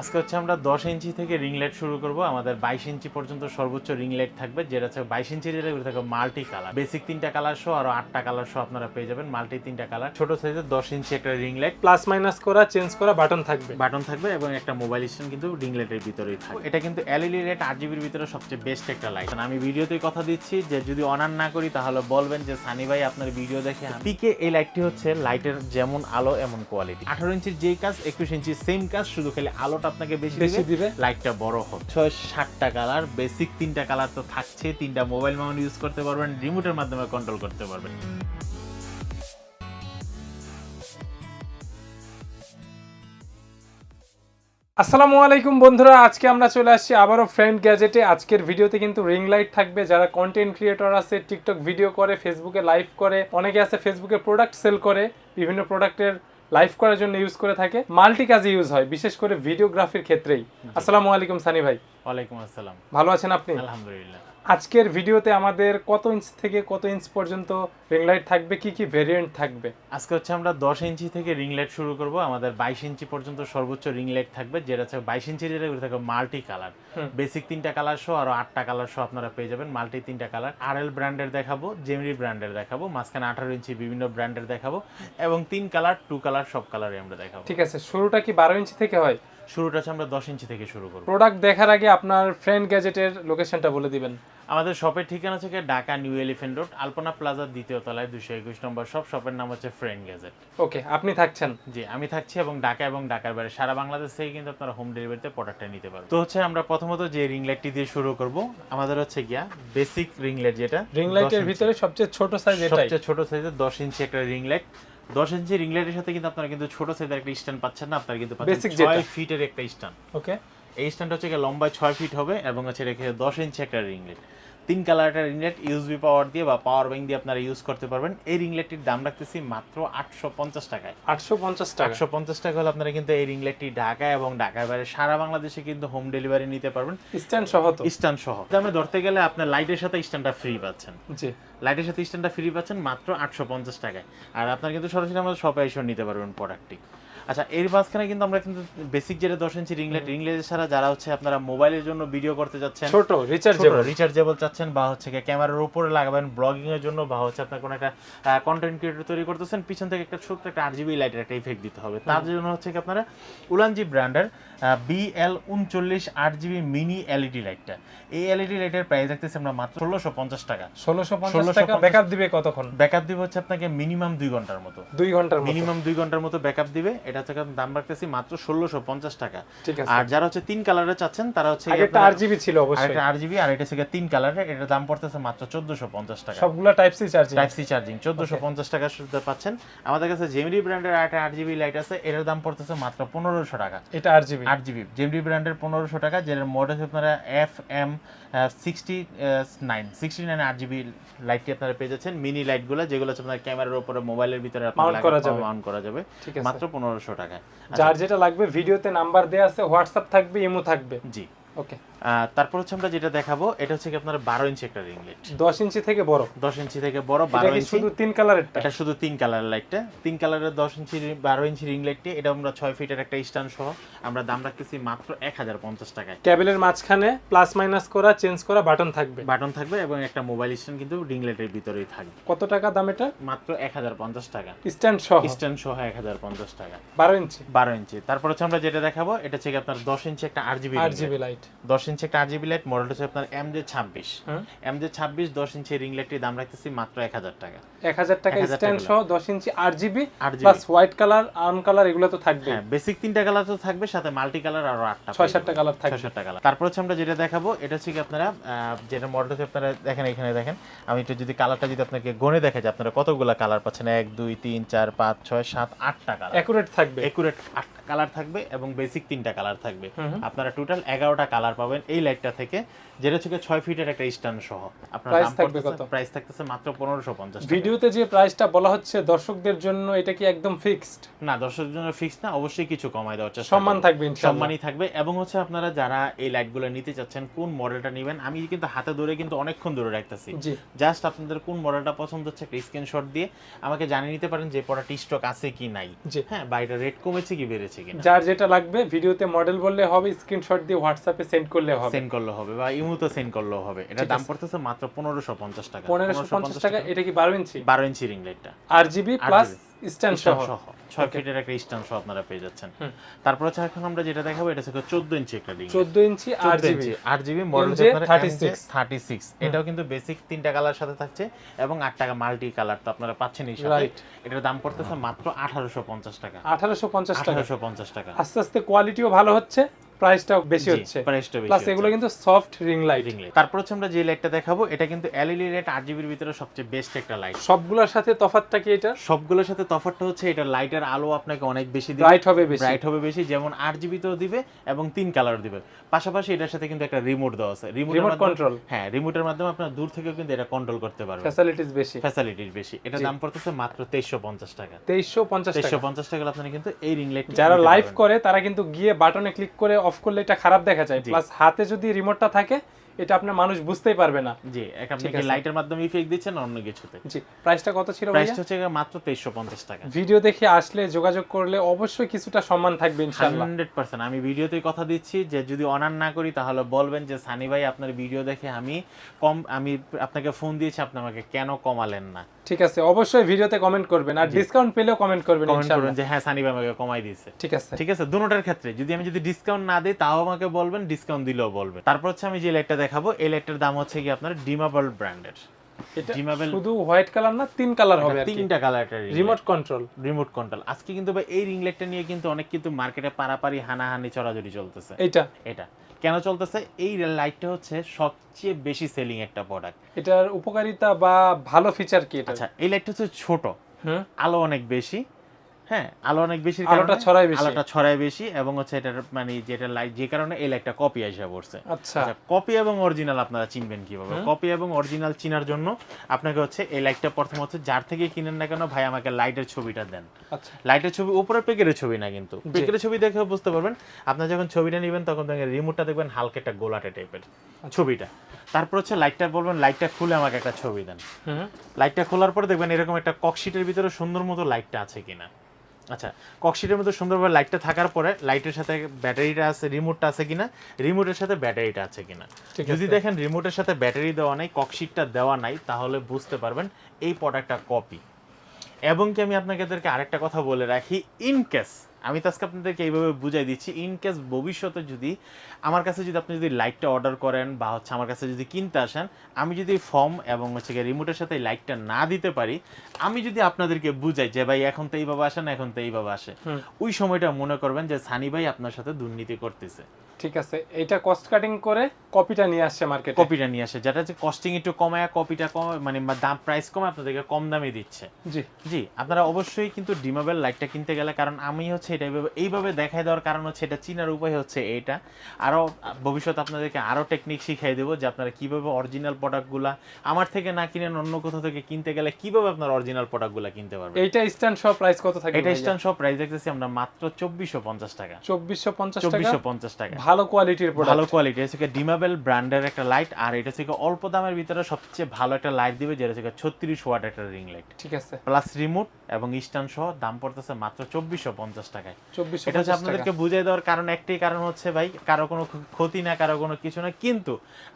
আজকে হচ্ছে আমরা দশ ইঞ্চি থেকে রিং লাইট শুরু করব। আমাদের বাইশ ইঞ্চি পর্যন্ত সর্বোচ্চ রিং লাইট থাকবে যেটা হচ্ছে বাইশ ইঞ্চি যেটা থাকবে মাল্টি কালার বেসিক তিনটা কালার শো আর আটটা কালার শো আপনারা পেয়ে যাবেন মাল্টি তিনটা কালার ছোট সাইজের দশ ইঞ্চি একটা রিং লাইট প্লাস মাইনাস করা চেঞ্জ করা বাটন থাকবে। বাটন থাকবে এবং একটা মোবাইল স্ট্যান্ড কিন্তু রিং লাইটের ভিতরেই থাকবে। এটা কিন্তু এলইডি রেট আট জিবির ভিতরে সবচেয়ে বেস্ট একটা লাইট আমি ভিডিওতেই কথা দিচ্ছি যে যদি অনার না করি তাহলে বলবেন যে সানি ভাই আপনার ভিডিও দেখে পিকে এই লাইটটি হচ্ছে লাইটের যেমন আলো এমন কোয়ালিটি আঠারো ইঞ্চির যেই কাজ একুশ ইঞ্চি সেম কাজ শুধু খালি আলোটা আপনাকে বেশি বেশি দিবে? লাইটটা বড় হোক। ছয় সাতটা কালার বেসিক তিনটা কালার তো থাকছে তিনটা মোবাইল মাউন্ট ইউজ করতে পারবেন রিমোটের মাধ্যমে কন্ট্রোল করতে পারবেন। আসসালামু আলাইকুম বন্ধুরা আজকে আমরা চলে আসছি আবারও ফ্রেন্ড গ্যাজেটে আজকের ভিডিওতে কিন্তু রিং লাইট থাকবে যারা কন্টেন্ট ক্রিয়েটর আছে টিকটক ভিডিও করে ফেসবুকে লাইভ করে অনেকে আছে ফেসবুকে প্রোডাক্ট সেল করে বিভিন্ন প্রোডাক্টের লাইভ করার জন্য ইউজ করে থাকে। মাল্টি কাজে ইউজ হয় বিশেষ করে ভিডিওগ্রাফির ক্ষেত্রেই। আসসালামু আলাইকুম সানি ভাই। ওয়ালাইকুম আসসালাম। ভালো আছেন আপনি? আলহামদুলিল্লাহ। আজকের ভিডিওতে আমাদের কত ইঞ্চ থেকে কত ইঞ্চ পর্যন্ত রিং লাইট থাকবে? কি কি ভেরিয়েন্ট থাকবে? আজকে হচ্ছে আমরা দশ ইঞ্চি থেকে রিং লাইট শুরু করব। আমাদের বাইশ ইঞ্চি পর্যন্ত সর্বোচ্চ রিং লাইট থাকবে যেটা হচ্ছে বাইশ ইঞ্চি যেটা থাকবে মাল্টি কালার বেসিক তিনটা কালার সহ আরও আটটা কালার সহ আপনারা পেয়ে যাবেন মাল্টি তিনটা কালার আর এল ব্র্যান্ডের দেখাবো জেমরি ব্র্যান্ডের দেখাবো মাঝখানে আঠারো ইঞ্চি বিভিন্ন ব্র্যান্ডের দেখাবো এবং তিন কালার টু কালার সব কালারই আমরা দেখাবো। ঠিক আছে শুরুটা কি বারো ইঞ্চি থেকে হয়? শুরুটা হচ্ছে আমরা দশ ইঞ্চি থেকে শুরু করব। প্রোডাক্ট দেখার আগে আপনার ফ্রেন্ড গ্যাজেটের লোকেশনটা বলে দিবেন। আমাদের শপের ঠিকানা থেকে Dhaka new elephant road Alpana প্লাজার দ্বিতীয় তলায় দুশো একুশ নম্বর শপ শপের নাম হচ্ছে ফ্রেন্ড গ্যাজেট ওকে আপনি থাকছেন। জি আমি থাকছি এবং ঢাকা এবং ঢাকার বাইরে। সারা বাংলাদেশ থেকে কিন্তু আপনারা হোম ডেলিভারিতে প্রোডাক্টটা নিতে পারবেন। তো হচ্ছে আমরা প্রথমত যে রিং লাইটটি দিয়ে শুরু করব আমাদের হচ্ছে গিয়া বেসিক রিং লাইট যেটা রিং লাইটের 10 ভিতরে সবচেয়ে ছোট সাইজ এটাই। সবচেয়ে ছোট সাইজের দশ ইঞ্চি একটা রিং লাইট দশ ইঞ্চি ইংল্যান্ডের সাথে কিন্তু আপনারা কিন্তু ছোট সাইজের একটা স্ট্যান্ড পাচ্ছেন না আপনারা কিন্তু পাচ্ছেন ছয় ফিটের একটা স্ট্যান্ড ওকে এই স্ট্যান্ডটা হচ্ছে লম্বায় ছয় ফিট হবে এবং হচ্ছে রেখে দশ ইঞ্চি একটা রিং লাইট তিন কালারটা রিং লাইট ইউএসবি পাওয়ার দিয়ে বা পাওয়ার ব্যাংক দিয়ে আপনারা ইউজ করতে পারবেন। এই রিং লাইটটির দাম রাখতেছি মাত্র আটশো পঞ্চাশ টাকায়। আটশো পঞ্চাশ টাকা। একশো পঞ্চাশ টাকা হলে আপনারা কিন্তু এই রিং লাইটটি ঢাকা এবং ঢাকার বাইরে সারা বাংলাদেশে কিন্তু হোম ডেলিভারি নিতে পারবেন। স্ট্যান্ড সহ তো। স্ট্যান্ড সহ। দামে ধরতে গেলে আপনার লাইটের সাথে স্ট্যান্ডটা ফ্রি পাচ্ছেন। জি। লাইটের সাথে স্ট্যান্ডটা ফ্রি পাচ্ছেন মাত্র আটশো পঞ্চাশ টাকায়। আর আপনার কিন্তু সরাসরি আমাদের শপে এসে নিতে পারবেন প্রোডাক্টটি আচ্ছা এর মাঝখানে কিন্তু আমরা কিন্তু বেসিক যেটা দশ ইঞ্চি রিংলেট লাইট ছাড়া যারা হচ্ছে আপনারা মোবাইলের জন্য ভিডিও করতে যাচ্ছেন ছোট রিচার্জেবল রিচার্জেবল চাচ্ছেন বা হচ্ছে ক্যামেরার উপরে লাগাবেন ব্লগিং এর জন্য বা হচ্ছে আপনার কোনো একটা কন্টেন্ট ক্রিয়েটর তৈরি করতেছেন পিছন থেকে একটা ছোট্ট একটা আরজিবি লাইটের একটা ইফেক্ট দিতে হবে। তার জন্য হচ্ছে কি আপনারা উলানজি ব্র্যান্ডের বিএল উনচল্লিশ আট জিবি মিনি এলইডি লাইটটা এই এলইডি লাইটের প্রাইস রাখতেছি আমরা মাত্র ষোলোশো পঞ্চাশ টাকা। ষোলোশো পঞ্চাশ টাকা ব্যাকআপ দিবে কতক্ষণ? ব্যাকআপ দিবে হচ্ছে আপনাকে মিনিমাম দুই ঘণ্টার মতো। দুই ঘণ্টার মিনিমাম দুই ঘণ্টার মতো ব্যাকআপ দিবে। এটা হচ্ছে দাম রাখতেছি মাত্র ষোলোশো পঞ্চাশ টাকা। আর যারা হচ্ছে তিন কালারে চাচ্ছেন তারা হচ্ছে একটা আর জিবি ছিল অবশ্যই। আর জিবি আর এটা গিয়ে তিন কালারের এটার দাম পড়তেছে মাত্র চোদ্দশো পঞ্চাশ টাকা। সবগুলা type C charging type C charging চোদ্দশো পঞ্চাশ টাকা শুধু পাচ্ছেন। আমাদের কাছে জেমরি ব্র্যান্ডের একটা আট জিবি লাইট আছে। এটার দাম পড়তেছে মাত্র পনেরোশো টাকা। এটা আর জিবি। আট জিবি জেমডি ব্র্যান্ডের পনেরোশো টাকা যেটার মডেল আপনারা F M sixty nine sixty nine আট জিবি লাইটটি আপনারা পেয়ে যাচ্ছেন। মিনি লাইটগুলো যেগুলো হচ্ছে আপনার ক্যামেরার উপরে মোবাইলের ভিতরে মাউন্ট করা যাবে। মাউন্ট করা যাবে। মাত্র পনেরোশো টাকা যার যেটা লাগবে ভিডিওতে নাম্বার দেওয়া আছে হোয়াটসঅ্যাপ থাকবে ইমো থাকবে। জি। ওকে তারপর হচ্ছে আমরা যেটা দেখাবো এটা হচ্ছে কি আপনার বারো ইঞ্চি একটা রিং লাইট দশ ইঞ্চি থেকে বড়। দশ ইঞ্চি থেকে বড় বারো ইঞ্চি। শুধু তিন কালারেরটা এটা শুধু তিন কালারের লাইটটা তিন কালারের দশ ইঞ্চি বারো ইঞ্চি রিং লাইটটি এটা আমরা ছয় ফিটের একটা স্ট্যান্ড সহ আমরা দাম রাখতেছি মাত্র এক হাজার পঞ্চাশ টাকায়। ক্যাবেলের মাঝখানে প্লাস মাইনাস করা চেঞ্জ করা বাটন থাকবে। বাটন থাকবে এবং একটা মোবাইল স্ট্যান্ড কিন্তু রিং লাইটের ভিতরেই থাকবে। কত টাকা দাম এটা? মাত্র এক হাজার পঞ্চাশ টাকা। স্ট্যান্ড সহ? স্ট্যান্ড সহ এক হাজার পঞ্চাশ টাকা। বারো ইঞ্চি? বারো ইঞ্চি। তারপর হচ্ছে আমরা যেটা দেখাবো এটা হচ্ছে কি আপনার দশ ইঞ্চি একটা আট জিবি আট জিবি লাইট দশ ইঞ্চি একটা আট জিবি লাইট মডেল হচ্ছে আপনার এম জে ছাব্বিশ। এম জে ছাব্বিশ দশ ইঞ্চি রিং লাইটটির দাম রাখতেছি মাত্র এক হাজার টাকা। এক হাজার টাকা স্ট্যান্ড সহ দশ ইঞ্চি আট জিবি আট GB. Plus white colour arm colour এগুলো তো থাকবে হ্যাঁ বেসিক তিনটা কালার তো থাকবে সাথে মাল্টি কালার আরও আটটা ছয় সাতটা কালার থাকবে। ছয় সাতটা কালার তারপর হচ্ছে আমরা যেটা দেখাবো এটা হচ্ছে কি আপনারা যেটা মডেল হচ্ছে আপনারা দেখেন এখানে দেখেন। আমি একটু যদি কালারটা যদি আপনাকে গণে দেখা যায় আপনারা কতগুলো কালার পাচ্ছেন? এক দুই তিন চার পাঁচ ছয় সাত আটটা কালার অ্যাকুরেট থাকবে। একুরেট আটটা কালার থাকবে এবং বেসিক তিনটা কালার থাকবে। আপনারা টোটাল এগারোটা কালার পাবেন এই লাইটটা থেকে যেটা হচ্ছে ছয় ফিটের একটা স্ট্যান্ড সহ। আপনার Price থাকবে কত? প্রাইস থাকতেছে মাত্র পনেরোশো পঞ্চাশ ভিডিওতে যে প্রাইসটা বলা হচ্ছে দর্শকদের জন্য এটা কি একদম ফিক্সড না দর্শকের জন্য ফিক্স না অবশ্যই কিছু কমাই দেওয়ার চেষ্টা সম্মান থাকবে সম্মানই থাকবে এবং হচ্ছে আপনারা যারা এই লাইটগুলো নিতে চাচ্ছেন কোন মডেলটা নেবেন? আমি কিন্তু হাতে ধরে কিন্তু অনেকক্ষণ ধরে রাখতেছি। জাস্ট আপনাদের কোন মডেলটা পছন্দ হচ্ছে একটা স্ক্রিনশট দিয়ে আমাকে জানিয়ে নিতে পারেন যে প্রোডাক্ট স্টক আছে কি নাই। হ্যাঁ বা এটা রেট কমেছে কি বেড়েছে কিনা যার যেটা লাগবে ভিডিওতে মডেল বললে হবে স্ক্রিনশট দিয়ে হোয়াটসঅ্যাপে সেন্ড করলে হবে। সেন্ড করলে হবে বা ইমুতে সেন্ড করলেও হবে। এটা দাম পড়তেছে মাত্র পনেরোশো পঞ্চাশ টাকা। পনেরোশো পঞ্চাশ টাকা এটা কি বারো ইঞ্চি? বারো ইঞ্চি রিং লাইটটা। আর জিবি প্লাস স্ট্যান্ড সহ। ছয় ফিটের একটা স্ট্যান্ড সহ আপনারা পেয়ে যাচ্ছেন। তারপর হচ্ছে এখন আমরা যেটা দেখাবো এটা হচ্ছে চোদ্দ ইঞ্চি একটা রিং। চোদ্দ ইঞ্চি জিবি আট GB model MJ 36 thirty six এটাও কিন্তু বেসিক তিনটা কালার সাথে থাকছে এবং আট টাকা মাল্টি কালার তো আপনারা পাচ্ছেন এই সাথে। এটার দাম পড়তেছে মাত্র আঠারোশো পঞ্চাশ টাকা। আঠারোশো পঞ্চাশ টাকা। আঠারোশো পঞ্চাশ টাকা। আস্তে আস্তে কোয়ালিটিও ভালো হচ্ছে। প্রাইসটাও বেশি হচ্ছে। প্রাইসটা বেশি প্লাস এগুলো কিন্তু soft ring light ring light। তারপর হচ্ছে আমরা যে লাইটটা দেখাবো এটা কিন্তু এলইডি লাইট জিবির ভিতরে সবচেয়ে বেস্ট একটা লাইট সবগুলোর সাথে তফাৎটা কি এটা? সবগুলোর সাথে তফাৎটা হচ্ছে এটা লাইটের আলো আপনাকে অনেক বেশি দিবে। ব্রাইট হবে বেশি। ব্রাইট হবে বেশি যেমন আট জিবিতেও দিবে এবং তিন কালার দিবে। পাশাপাশি এটার সাথে কিন্তু একটা রিমোট দেওয়া আছে। রিমোট কন্ট্রোল হ্যাঁ রিমোটের মাধ্যমে আপনার দূর থেকে কিন্তু এটা কন্ট্রোল করতে পারবেন। ফ্যাসিলিটিস বেশি। ফ্যাসিলিটিস বেশি। এটা। দাম পড়তেছে মাত্র তেইশশো পঞ্চাশ টাকা। তেইশশো পঞ্চাশ তেইশশো টাকা পঞ্চাশ টাকা আপনি কিন্তু এই রিং লাইট যারা লাইভ করে তারা কিন্তু গিয়ে বাটনে ক্লিক করে অফ করলে এটা খারাপ দেখা যায়। প্লাস হাতে যদি রিমোটটা থাকে এটা আপনার মানুষ বুঝতেই পারবে না। জি এক আপনি কি লাইটের মাধ্যমে ইফেক্ট দিচ্ছেন অন্য কিছুতে? জি প্রাইসটা কত ছিল ভাইয়া? প্রাইসটা হচ্ছে মাত্র তেইশশো পঞ্চাশ টাকা। ভিডিও দেখে আসলে যোগাযোগ করলে অবশ্যই কিছুটা সম্মান থাকবে ইনশাআল্লাহ। Hundred percent. আমি ভিডিওতেই কথা দিচ্ছি যে যদি অনার না করি তাহলে বলবেন যে সানি ভাই আপনার ভিডিও দেখে আমি কম আমি আপনাকে ফোন দিয়েছি আপনি আমাকে কেন কমালেন না? ঠিক আছে অবশ্যই ভিডিওতে কমেন্ট করবেন আর ডিসকাউন্ট পেলেও কমেন্ট করবেন কমেন্ট ইনশাআল্লাহ। করবেন যে হ্যাঁ সানি ভাই আমাকে কমাই দিয়েছে। ঠিক আছে। ঠিক আছে দুটোটার ক্ষেত্রে। যদি আমি যদি ডিসকাউন্ট না দেই তাও আমাকে বলবেন ডিসকাউন্ট দিলেও বলবেন। তারপর হচ্ছে আমি যে লাইটটা দেখাবো এই লাইটটার দাম হচ্ছে কি আপনার ডিমাবল ব্র্যান্ডের। শুধু হোয়াইট কালার না তিন কালার হবে তিনটা colour remote control remote control আজকে কিন্তু ভাই এই রিং লাইটটা নিয়ে কিন্তু অনেক কিন্তু মার্কেটে পারাপারি হানাহানি চড়াচড়ি চলতেছে। এটা। এটা। কেন চলতেছে? এই লাইটটা হচ্ছে সবচেয়ে বেশি সেলিং একটা প্রোডাক্ট এটার উপকারিতা বা ভালো ফিচার কি এটা? আচ্ছা এই লাইটটা হচ্ছে ছোট। হুম। আলো অনেক বেশি। হ্যাঁ আলো অনেক বেশি আলোটা ছড়ায় বেশি। আলোটা ছড়ায় বেশি এবং হচ্ছে এটার মানে যেটা লাইট যে কারণে এই লাইটটা কপি আসে পড়ছে। আচ্ছা। আচ্ছা কপি এবং অরিজিনাল আপনারা চিনবেন কীভাবে? কপি এবং অরিজিনাল চিনার জন্য আপনাকে হচ্ছে এই লাইটটা প্রথম হচ্ছে যার থেকে কিনেন না কেন ভাই আমাকে লাইটের ছবিটা দেন। আচ্ছা। লাইটের ছবি উপরে পেকের ছবি না কিন্তু। পেকের ছবি দেখে বুঝতে পারবেন আপনার যখন ছবিটা নেবেন তখন দেখেন রিমোটটা দেখবেন হালকা একটা গোলাটে টাইপের আচ্ছা। ছবিটা। তারপর হচ্ছে লাইটটা বলবেন লাইটটা খুলে আমাকে একটা ছবি দেন। লাইটটা খোলার পরে দেখবেন এরকম একটা ককশিটের ভিতরে সুন্দর মতো লাইটটা আছে কিনা। আচ্ছা ককশিটের মধ্যে সুন্দরভাবে লাইটটা থাকার পরে লাইটের সাথে ব্যাটারিটা আছে রিমোটটা আছে কিনা? রিমোটের সাথে ব্যাটারিটা আছে কিনা? যদি দেখেন রিমোটের সাথে ব্যাটারি দেওয়া নাই ককশিটটা দেওয়া নাই তাহলে বুঝতে পারবেন এই প্রোডাক্টটা কপি এবং কি আমি আপনাদেরকে আরেকটা কথা বলে রাখি ইন কেস আমি তো আজকে আপনাদেরকে এইভাবে বুঝাই দিচ্ছি ইন কেস ভবিষ্যতে যদি আমার কাছে যদি আপনি যদি লাইটটা অর্ডার করেন বা হচ্ছে আমার কাছে যদি কিনতে আসেন আমি যদি ফর্ম এবং হচ্ছে গিয়ে রিমোটের সাথে লাইটটা না দিতে পারি আমি যদি আপনাদেরকে বুঝাই যে ভাই এখন তো এইভাবে আসে না এখন তো এইভাবে আসে ওই সময়টা মনে করবেন যে সানি ভাই আপনার সাথে দুর্নীতি করতেছে। ঠিক আছে এটা কস্ট কাটিং করে কপিটা নিয়ে আসছে মার্কেটে কপিটা নিয়ে আসে যেটা হচ্ছে কস্টিং একটু কমায় কপিটা কম মানে দাম প্রাইস কমে আপনাদেরকে কম দামে দিচ্ছে। জি। জি আপনারা অবশ্যই কিন্তু ডিমাবেল লাইটটা কিনতে গেলে কারণ আমি হচ্ছে এটা এইভাবে- এইভাবে দেখাই দেওয়ার কারণ হচ্ছে এটা চিনার উপায় হচ্ছে এইটা। আরও ভবিষ্যৎ আপনাদেরকে আরও টেকনিক শিখাই দেবো যে আপনারা কীভাবে অরিজিনাল প্রোডাক্টগুলা আমার থেকে না কিনেন অন্য কোথাও থেকে কিনতে গেলে কীভাবে আপনার অরিজিনাল প্রোডাক্টগুলা কিনতে পারবেন? এটা স্ট্যান্ড সহ প্রাইস কত থাকে এটা স্ট্যান্ড সব প্রাইস দেখতেছি আমরা মাত্র চব্বিশশো পঞ্চাশ টাকা। চব্বিশশো পঞ্চাশ টাকা? চব্বিশশো পঞ্চাশ টাকা। ভালো কোয়ালিটির ভালো কোয়ালিটি এটা হচ্ছে ডিমাবেল ব্র্যান্ডের একটা লাইট আর এটা হচ্ছে অল্প দামের ভিতরে সবচেয়ে ভালো একটা লাইট দিবে যেটা হচ্ছে ছত্রিশ ওয়াট একটা রিং লাইট ঠিক আছে। প্লাস রিমোট এবং স্ট্যান্ড সহ দাম পড়তেছে মাত্র চব্বিশশো পঞ্চাশ টাকায়। চব্বিশশো এটা হচ্ছে আপনাদেরকে বুঝিয়ে দেওয়ার কারণ একটাই কারণ হচ্ছে ভাই কারও কোনো ক্ষতি না কারও কোনো কিছু না। কিন্তু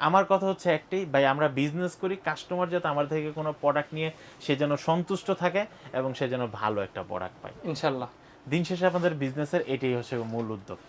আমার কথা হচ্ছে একটাই ভাই আমরা বিজনেস করি কাস্টমার যাতে আমার থেকে কোনো প্রোডাক্ট নিয়ে সে যেন সন্তুষ্ট থাকে এবং সে যেন ভালো একটা প্রোডাক্ট পায়। ইনশাল্লাহ। দিন শেষে আপনাদের বিজনেসের এটাই হচ্ছে মূল উদ্যোগ।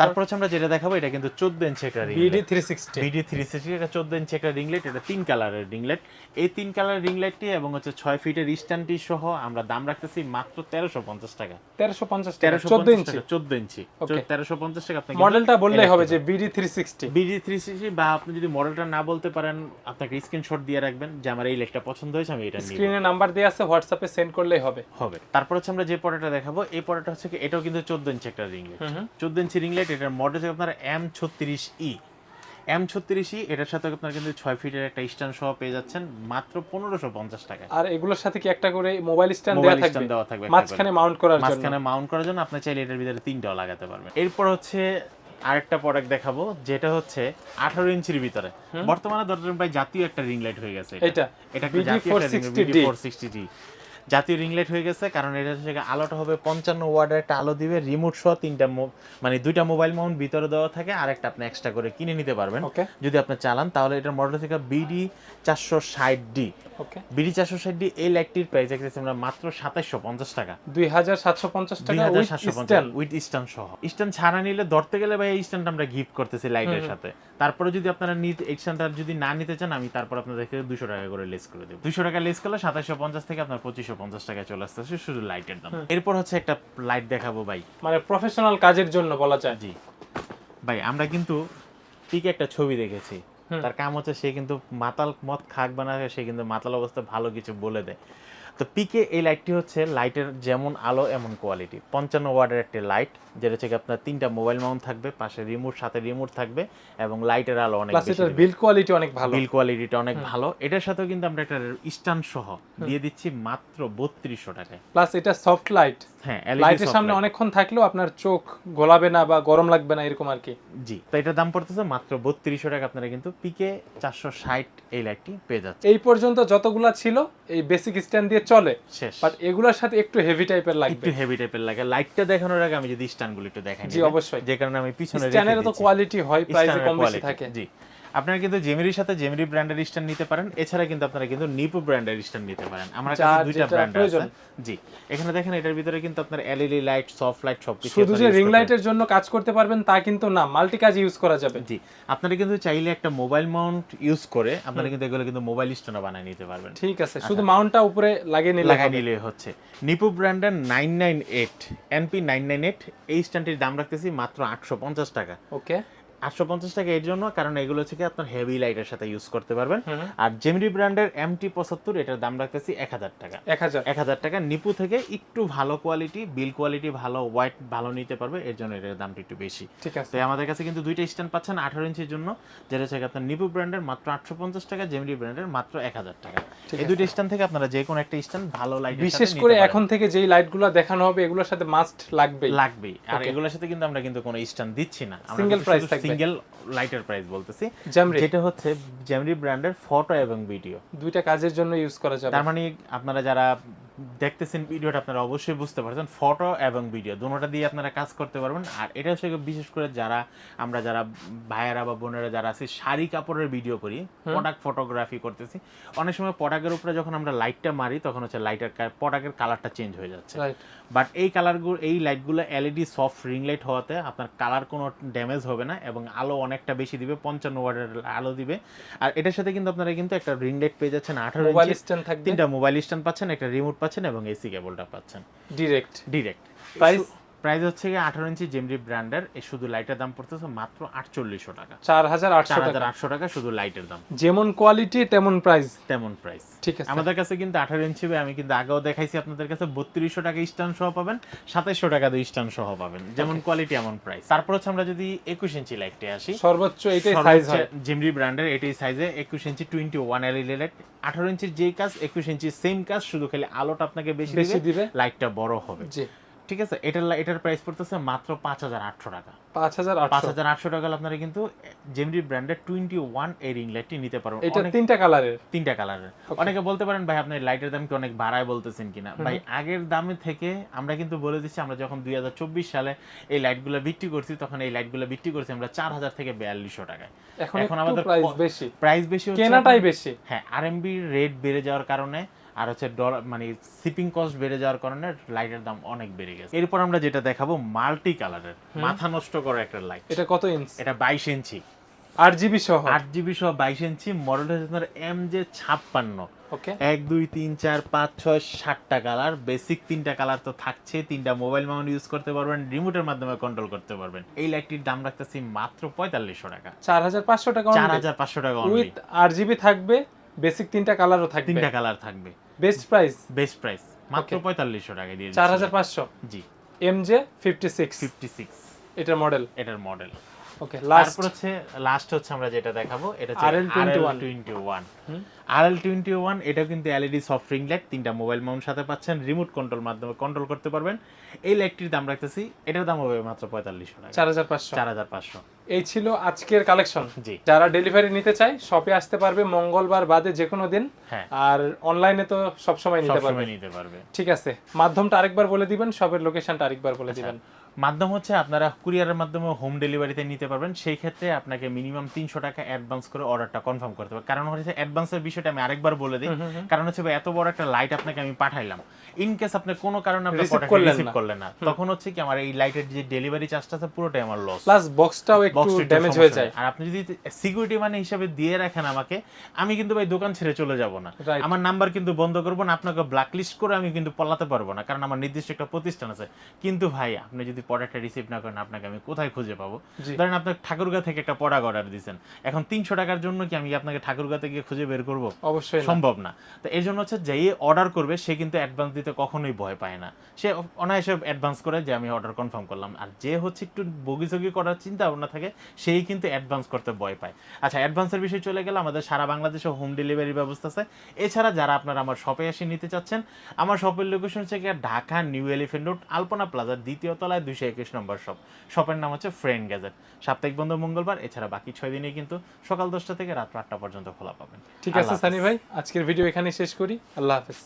তারপর হচ্ছে আমরা যেটা দেখাবো এটা কিন্তু চোদ্দ ইঞ্চি একটা BD light। Three sixty BD three sixty এটা চোদ্দ ইঞ্চি একটা রিং লাইট এটা তিন কালারের রিং লাইট এই তিন কালারের রিং লাইটটি এবং হচ্ছে ছয় ফিটের স্ট্যান্ডটি সহ আমরা দাম রাখতেছি মাত্র তেরোশো পঞ্চাশ টাকা। তেরোশো পঞ্চাশ টাকা তেরোশো চোদ্দ ইঞ্চি চোদ্দ ইঞ্চি Okay. তেরোশো পঞ্চাশ টাকা আপনাকে মডেলটা বললেই হবে যে BD three sixty BD three sixty বা আপনি যদি মডেলটা না বলতে পারেন আপনাকে স্ক্রিনশট দিয়ে রাখবেন যে আমার এই লাইটটা পছন্দ হয়েছে আমি এটা নিব। স্ক্রিনে নাম্বার দেওয়া আছে হোয়াটসঅ্যাপে সেন্ড করলেই হবে। হবে। তারপর হচ্ছে আমরা যে পড়াটা দেখাবো এই পড়াটা হচ্ছে কি এটাও কিন্তু চোদ্দ ইঞ্চি একটা রিং লাইট হুম হুম। চোদ্দ ইঞ্চি রিং লাইট এটার মডেল হচ্ছে আপনার এম ছত্রিশ ই এম ছত্রিশ ই এটার সাথে আপনার কিন্তু ছয় ফিটের একটা স্ট্যান্ড সহ পেয়ে যাচ্ছেন মাত্র পনেরোশো পঞ্চাশ টাকা আর এগুলোর সাথে কি একটা করে মোবাইল স্ট্যান্ড দেওয়া থাকবে? দেওয়া থাকবে মাঝখানে মাউন্ট করার জন্য। মাঝখানে মাউন্ট করার জন্য আপনি চাইলে এটার ভিতরে তিনটাও লাগাতে পারবেন। এরপর হচ্ছে আরেকটা প্রোডাক্ট দেখাবো যেটা হচ্ছে আঠারো ইঞ্চির ভিতরে। বর্তমানে ধরেন ভাই জাতীয় একটা রিং লাইট হয়ে গেছে এটা। এটা জাতীয় একটা 460D BD 460D জাতীয় রিং লাইট হয়ে গেছে কারণ এটা হচ্ছে আলোটা হবে পঞ্চান্ন ওয়ার্ডের একটা আলো দিবে রিমোট সহ তিনটা মানে দুইটা মোবাইল মাউন্ট ভিতরে দেওয়া থাকে আর একটা আপনি এক্সট্রা করে কিনে নিতে পারবেন। যদি আপনি চালান তাহলে এটার মডেল থেকে বিডি চারশো ষাট ডি বিডি চারশো ষাট ডি এই লাইটটির প্রাইস দেখতেছি আমরা মাত্র সাতাইশশো পঞ্চাশ টাকা। দুই হাজার সাতশো পঞ্চাশ টাকা উইথ স্ট্যান্ড উইথ স্ট্যান্ড সহ। স্ট্যান্ড ছাড়া নিলে ধরতে গেলে ভাই এই স্ট্যান্ড আমরা গিফট করতেছি লাইটের সাথে। তারপরে যদি আপনারা নিতে এই স্ট্যান্ডটা যদি না নিতে চান আমি তারপর আপনাদেরকে দুশো টাকা করে লেস করে দেবো। দুশো টাকা লেস করলে সাতাশশো পঞ্চাশ থেকে আপনার পঁচিশশো পঞ্চাশ টাকায় চলে আসতেছে শুধু লাইটের দাম। এরপর হচ্ছে একটা লাইট দেখাবো ভাই। মানে প্রফেশনাল কাজের জন্য বলা যায়। জি। ভাই আমরা কিন্তু ঠিক একটা ছবি দেখেছি। তার কাম হচ্ছে সে কিন্তু মাতাল মদ খাক বানায় সে কিন্তু মাতাল অবস্থা ভালো কিছু বলে দেয়। তো পিকে এই লাইটটি হচ্ছে লাইটের যেমন আলো এমন কোয়ালিটি পঞ্চান্ন ওয়ার্ডের একটি লাইট যেটা হচ্ছে আপনার তিনটা মোবাইল মাউন্ট থাকবে পাশে রিমোট সাথে রিমোট থাকবে এবং লাইটের আলো অনেক এটার বিল কোয়ালিটি অনেক ভালো। বিল কোয়ালিটিটা অনেক ভালো। এটার সাথেও কিন্তু আমরা একটা স্ট্যান্ড সহ দিয়ে দিচ্ছি মাত্র বত্রিশশো টাকায়। প্লাস এটা সফট লাইট হ্যাঁ লাইটের সামনে অনেকক্ষণ থাকলেও আপনার চোখ গোলাবে না বা গরম লাগবে না এরকম আর কি। জি তো এটার দাম পড়তেছে মাত্র বত্রিশশো টাকা। আপনারা কিন্তু পিকে চারশো ষাট এই লাইটটি পেয়ে যাচ্ছে এই পর্যন্ত যতগুলা ছিল এই বেসিক স্ট্যান্ড দিয়ে চলে। শেষ। বাট এগুলোর সাথে একটু হেভি টাইপের লাগবে। একটু হেভি টাইপের লাগে। লাইটটা দেখানোর আগে আমি যদি স্ট্যান্ডগুলো একটু দেখাই জি, অবশ্যই। যে কারণে আমি পিছনে স্ট্যান্ডের তো কোয়ালিটি হয় প্রাইসে কম বেশি থাকে। জি। আপনারা কিন্তু জেমিরির সাথে জেমিরি ব্র্যান্ডের স্ট্যান্ড নিতে পারেন। এছাড়া কিন্তু আপনারা কিন্তু নিপু ব্র্যান্ডের স্ট্যান্ড নিতে পারেন। আমার কাছে দুইটা ব্র্যান্ড আছে। জি। এখানে দেখেন এটার ভিতরে কিন্তু আপনার এলইডি লাইট সফট লাইট সবকিছু শুধু যে রিং লাইটের জন্য কাজ করতে পারবেন তা কিন্তু না। মাল্টি কাজ ইউজ করা যাবে। জি। আপনারা কিন্তু চাইলে একটা মোবাইল মাউন্ট ইউজ করে আপনারা কিন্তু এগুলো কিন্তু মোবাইল স্ট্যান্ডও বানিয়ে নিতে পারবেন। ঠিক আছে। শুধু মাউন্টটা উপরে লাগিয়ে নিলে হবে। নিলে হচ্ছে। নিপু ব্র্যান্ডের nine nine eight NP nine nine eight এই স্ট্যান্ডটির দাম রাখতেছি মাত্র আটশো পঞ্চাশ টাকা। ওকে আটশো পঞ্চাশ টাকা এর জন্য কারণ এগুলো থেকে আপনার হেভি লাইটের সাথে ইউজ করতে পারবেন। আর জেমিরি ব্র্যান্ডের এমটি পঁচাত্তর এটার দাম রাখতেছি এক হাজার টাকা। এক হাজার। এক হাজার টাকা। নিপু থেকে একটু ভালো কোয়ালিটি বিল কোয়ালিটি ভালো হোয়াইট ভালো নিতে পারবে এর জন্য এটার দামটা একটু বেশি। ঠিক আছে। আমাদের কাছে কিন্তু দুইটা স্ট্যান্ড পাচ্ছেন আঠারো ইঞ্চির জন্য যেটা হচ্ছে আপনার নিপু ব্র্যান্ডের মাত্র আটশো পঞ্চাশ টাকা জেমিরি ব্র্যান্ডের মাত্র এক হাজার টাকা। এই দুইটা স্ট্যান্ড থেকে আপনারা যে কোনো একটা স্ট্যান্ড ভালো লাইট বিশেষ করে এখন থেকে যেই লাইটগুলো দেখানো হবে এগুলোর সাথে মাস্ট লাগবে লাগবেই। আর এগুলোর সাথে কিন্তু আমরা কিন্তু কোনো স্ট্যান্ড দিচ্ছি না। Single price থাকবে। সিঙ্গেল লাইটার প্রাইস বলতেছি। যেটা হচ্ছে জ্যামরি ব্র্যান্ডের ফটো এবং ভিডিও দুইটা কাজের জন্য ইউজ করা যাবে। তার মানে আপনারা যারা দেখতেছেন ভিডিওটা আপনারা অবশ্যই বুঝতে পারছেন। ফটো এবং ভিডিও দুটোটা দিয়ে আপনারা কাজ করতে পারবেন। আর এটা হচ্ছে বিশেষ করে যারা আমরা যারা ভাইয়েরা বা বোনেরা যারা আছি শাড়ি কাপড়ের ভিডিও করি প্রোডাক্ট ফটোগ্রাফি করতেছি। অনেক সময় প্রোডাক্টের উপরে যখন আমরা লাইটটা মারি তখন হচ্ছে লাইটের প্রোডাক্টের কালারটা চেঞ্জ হয়ে যাচ্ছে। বাট এই কালারগুলো এই লাইটগুলো এলইডি সফট রিং লাইট হওয়াতে আপনার কালার কোনো ড্যামেজ হবে না এবং আলো অনেকটা বেশি দিবে পঞ্চান্ন ওয়াটের আলো দিবে। আর এটার সাথে কিন্তু আপনারা কিন্তু একটা রিং লাইট পেয়ে যাচ্ছেন আঠারো মোবাইল স্ট্যান্ড থাকবে। তিনটা মোবাইল স্ট্যান্ড পাচ্ছেন একটা রিমোট পাচ্ছেন এবং এসি কেবলটা পাচ্ছেন ডিরেক্ট ডিরেক্ট Price? প্রাইস হচ্ছে গিয়ে আঠারো ইঞ্চি জেমরি ব্র্যান্ডের এই শুধু লাইটের দাম পড়তেছে মাত্র আটচল্লিশশো টাকা। চার হাজার আটশো চার টাকা শুধু লাইটের দাম। যেমন কোয়ালিটি তেমন প্রাইস তেমন প্রাইস ঠিক আছে। আমাদের কাছে কিন্তু আঠারো ইঞ্চি আমি কিন্তু আগেও দেখাইছি আপনাদের কাছে বত্রিশশো টাকা স্ট্যান্ড সহ পাবেন সাতাইশশো টাকা দিয়ে স্ট্যান্ড সহ পাবেন। যেমন কোয়ালিটি এমন প্রাইস তারপর হচ্ছে আমরা যদি একুশ ইঞ্চি লাইটে আসি সর্বোচ্চ এটাই সাইজ হয়। জিমরি ব্র্যান্ডের এটাই সাইজে একুশ inch twenty one LED light আঠারো ইঞ্চির যেই কাজ একুশ ইঞ্চি সেম কাজ শুধু খালি আলোটা আপনাকে বেশি দিবে লাইটটা বড় হবে। জি। ঠিক আছে এটার এটার প্রাইস পড়তেছে মাত্র পাঁচ হাজার আটশো টাকা। পাঁচ হাজার পাঁচ হাজার আটশো টাকা আপনারা কিন্তু জেমরি ব্র্যান্ডের টোয়েন্টি ওয়ান এই রিং লাইটটি নিতে পারবেন। এটা তিনটা কালারের তিনটা কালারের অনেকে বলতে পারেন ভাই আপনি লাইটের দাম কি অনেক বাড়ায় বলতেছেন কিনা? ভাই আগের দামে থেকে আমরা কিন্তু বলে দিচ্ছি আমরা যখন দুই হাজার চব্বিশ সালে এই লাইটগুলো বিক্রি করছি তখন এই লাইটগুলো বিক্রি করছি আমরা চার হাজার থেকে বিয়াল্লিশশো টাকায়। এখন আমাদের প্রাইস বেশি। প্রাইস বেশি হচ্ছে কেনাটাই আপনার- বেশি। হ্যাঁ আরএমবি রেট বেড়ে যাওয়ার কারণে আর হচ্ছে ডলার মানে শিপিং কস্ট বেড়ে যাওয়ার কারণে লাইটের দাম অনেক বেড়ে গেছে। এরপর আমরা যেটা দেখাবো মাল্টি কালারের মাথা নষ্ট করা একটা লাইট এটা কত ইঞ্চ এটা বাইশ ইঞ্চি। আট জিবি সহ? আট জিবি সহ বাইশ ইঞ্চি মডেল হচ্ছে আপনার এম জে ছাপ্পান্ন। এক দুই তিন চার পাঁচ ছয় সাতটা কালার বেসিক তিনটা কালার তো থাকছে তিনটা মোবাইল মাউন্ট ইউজ করতে পারবেন রিমোটের মাধ্যমে কন্ট্রোল করতে পারবেন। এই লাইটটির দাম রাখতেছি মাত্র পঁয়তাল্লিশশো টাকা। চার হাজার পাঁচশো টাকা চার হাজার পাঁচশো টাকা। উইথ আট জিবি থাকবে বেসিক তিনটা কালারও থাকবে। তিনটা কালার থাকবে। বেস্ট প্রাইস বেস্ট প্রাইস মাত্র. পঁয়তাল্লিশশো টাকা দিয়ে চার হাজার পাঁচশো? জি। M J fifty six fifty six এটার মডেল এটার মডেল ওকে লাস্ট হচ্ছে লাস্ট হচ্ছে আমরা যেটা দেখাবো এটা হচ্ছে RL21 RL21 RL21 এটা কিন্তু এলইডি সফট রিং লাইট তিনটা মোবাইল মাউন্ট সাথে পাচ্ছেন রিমোট কন্ট্রোল মাধ্যমে কন্ট্রোল করতে পারবেন। এই লাইটটির দাম রাখতেছি এটার দাম হবে মাত্র পঁয়তাল্লিশশো টাকা। চার হাজার পাঁচশো। চার হাজার পাঁচশো। এই ছিল আজকের কালেকশন জি। যারা ডেলিভারি নিতে চায় শপে আসতে পারবে মঙ্গলবার বাদে যে কোনো দিন। হ্যাঁ। আর অনলাইনে তো সবসময় নিতে পারবে। নিতে পারবে। ঠিক আছে। মাধ্যমটা আরেকবার বলে দিবেন শপের লোকেশনটা আরেকবার বলে দিবেন। মাধ্যম হচ্ছে আপনারা কুরিয়ারের মাধ্যমে হোম ডেলিভারিতে নিতে পারবেন। সেই ক্ষেত্রে আপনাকে মিনিমাম তিনশো টাকা অ্যাডভান্স করে অর্ডারটা কনফার্ম করতে হবে। কারণ হচ্ছে অ্যাডভান্সের বিষয়টা আমি আরেকবার বলে দিই। কারণ হচ্ছে ভাই, এত বড় একটা লাইট আপনাকে আমি পাঠাইলাম। ইন কেস আপনি কোনো কারণে আপনি রিসিভ করলেন না। তখন হচ্ছে কি আমার এই লাইটের যে ডেলিভারি চার্জটা আছে পুরোটাই আমার লস প্লাস বক্সটাও একটু ড্যামেজ হয়ে যায়। আর আপনি যদি সিকিউরিটি মানে হিসাবে দিয়ে রাখেন আমাকে আমি কিন্তু ভাই দোকান ছেড়ে চলে যাব না। আমার নাম্বার কিন্তু বন্ধ করব না আপনাকে ব্ল্যাক লিস্ট করে আমি কিন্তু পলাতে পারব না কারণ আমার নির্দিষ্ট একটা প্রতিষ্ঠান আছে। কিন্তু ভাই আপনি যদি প্রোডাক্টটা রিসিভ না করেন আপনাকে আমি কোথায় খুঁজে পাবো। ধরেন আপনার ঠাকুরগা থেকে একটা প্রোডাক্ট অর্ডার দিয়েছেন এখন তিনশো টাকার জন্য কি আমি আপনাকে ঠাকুরগাতে গিয়ে খুঁজে বের করব? অবশ্যই সম্ভব না। তো এর জন্য হচ্ছে যেই অর্ডার করবে সে কিন্তু অ্যাডভান্স দিতে কখনোই ভয় পায় না। সে অনায়াসে অ্যাডভান্স করে যে আমি অর্ডার কনফার্ম করলাম। আর যে হচ্ছে একটু বগিচগি করার চিন্তা ভাবনা থাকে সেই কিন্তু অ্যাডভান্স করতে ভয় পায়। আচ্ছা অ্যাডভান্সের বিষয় চলে গেলে আমাদের সারা বাংলাদেশে হোম ডেলিভারি ব্যবস্থা আছে। এছাড়া যারা আপনারা আমার শপে এসে নিতে চাচ্ছেন আমার শপের লোকেশন হচ্ছে Dhaka new elephant road Alpana প্লাজার দ্বিতীয় তলায় দুইশো একুশ নম্বর শপ শপের নাম হচ্ছে ফ্রেন্ড গ্যাজেট সাপ্তাহিক বন্ধ মঙ্গলবার এছাড়া বাকি ছয় দিনে কিন্তু সকাল দশটা থেকে রাত আটটা পর্যন্ত খোলা পাবেন। ঠিক আছে সানি ভাই আজকের ভিডিও এখানে শেষ করি। আল্লাহ হাফেজ।